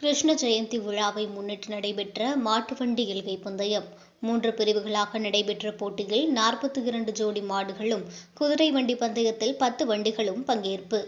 கிருஷ்ண ஜெயந்தி விழாவை முன்னிட்டு நடைபெற்ற மாட்டுவண்டி எல்கை பந்தயம். மூன்று பிரிவுகளாக நடைபெற்ற போட்டியில் நாற்பத்தி இரண்டு ஜோடி மாடுகளும் குதிரை வண்டி பந்தயத்தில் பத்து வண்டிகளும் பங்கேற்பு.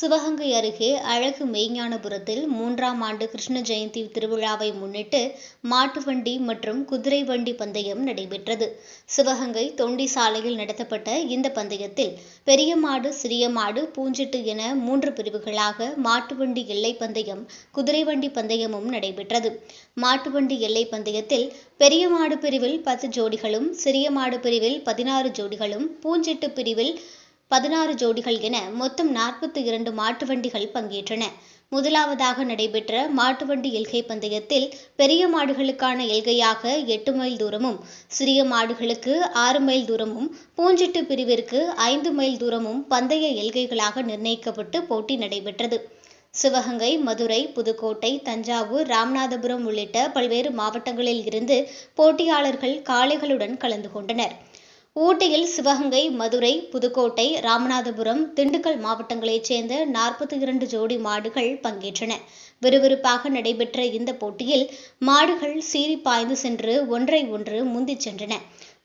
சிவகங்கை அருகே அழகு மெய்ஞானபுரத்தில் மூன்றாம் ஆண்டு கிருஷ்ண ஜெயந்தி திருவிழாவை முன்னிட்டு மாட்டு வண்டி மற்றும் குதிரை வண்டி பந்தயம் நடைபெற்றது. சிவகங்கை தொண்டி சாலையில் நடத்தப்பட்ட இந்த பந்தயத்தில் பெரிய மாடு சிறிய மாடு பூஞ்சிட்டு என மூன்று பிரிவுகளாக மாட்டு வண்டி எல்லை பந்தயம் குதிரை வண்டி பந்தயமும் நடைபெற்றது. மாட்டு வண்டி எல்லை பந்தயத்தில் பெரிய மாடு பிரிவில் பத்து ஜோடிகளும் சிறிய மாடு பிரிவில் பதினாறு ஜோடிகளும் பூஞ்சிட்டு பிரிவில் பதினாறு ஜோடிகள் என மொத்தம் நாற்பத்தி இரண்டு மாட்டு வண்டிகள் பங்கேற்றன. முதலாவதாக நடைபெற்ற மாட்டு வண்டி எல்கை பந்தயத்தில் பெரிய மாடுகளுக்கான எல்கையாக எட்டு மைல் தூரமும் சிறிய மாடுகளுக்கு ஆறு மைல் தூரமும் பூஞ்சிட்டு பிரிவிற்கு ஐந்து மைல் தூரமும் பந்தய எல்கைகளாக நிர்ணயிக்கப்பட்டு போட்டி நடைபெற்றது. சிவகங்கை மதுரை புதுக்கோட்டை தஞ்சாவூர் ராமநாதபுரம் உள்ளிட்ட பல்வேறு மாவட்டங்களில் இருந்து போட்டியாளர்கள் காளைகளுடன் கலந்து கொண்டனர். ஊட்டியில் சிவகங்கை மதுரை புதுக்கோட்டை ராமநாதபுரம் திண்டுக்கல் மாவட்டங்களைச் சேர்ந்த நாற்பத்தி இரண்டு ஜோடி மாடுகள் பங்கேற்றன. விறுவிறுப்பாக நடைபெற்ற இந்த போட்டியில் மாடுகள் சீறி பாய்ந்து சென்று ஒன்றை ஒன்று முந்திச் சென்றன.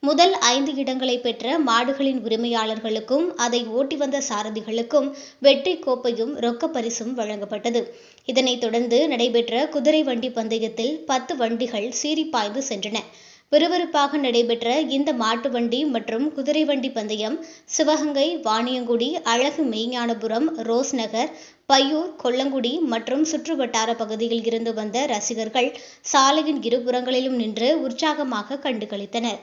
முதல் ஐந்து இடங்களை பெற்ற மாடுகளின் உரிமையாளர்களுக்கும் அதை ஓட்டி வந்த சாரதிகளுக்கும் வெற்றி கோப்பையும் ரொக்க பரிசும் வழங்கப்பட்டது. இதனைத் தொடர்ந்து நடைபெற்ற குதிரை வண்டி பந்தயத்தில் பத்து வண்டிகள் சீறி பாய்ந்து சென்றன. விறுவிறுப்பாக நடைபெற்ற இந்த மாட்டு வண்டி மற்றும் குதிரை வண்டி பந்தயம் சிவகங்கை வாணியங்குடி அழகு மெய்ஞானபுரம் ரோஸ் நகர் பையூர் கொல்லங்குடி மற்றும் சுற்றுவட்டார பகுதியில் இருந்து வந்த ரசிகர்கள் சாலையின் இருபுறங்களிலும் நின்று உற்சாகமாக கண்டுகளித்தனர்.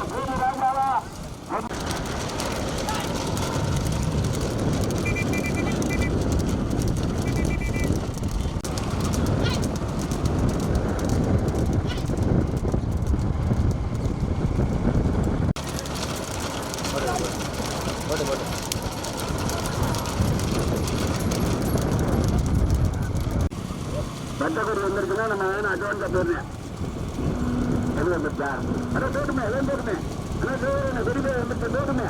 போட்டு பட்டக்குடி வந்திருக்குன்னா நம்ம வேணும் அட்வான்ஸா போடுறேன். அது வந்துருச்சா அதான் போட்டுமே அதான் போட்டுமே. அதான் போடுறேன் பெரிய வந்துருச்சு போட்டுமே.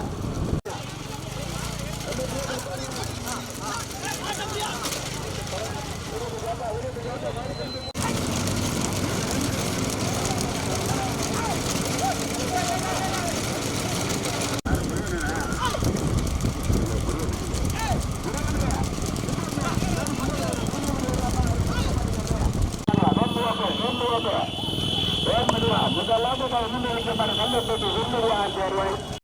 முதலாவது இன்னும் நல்ல போட்டு விரும்புவாங்க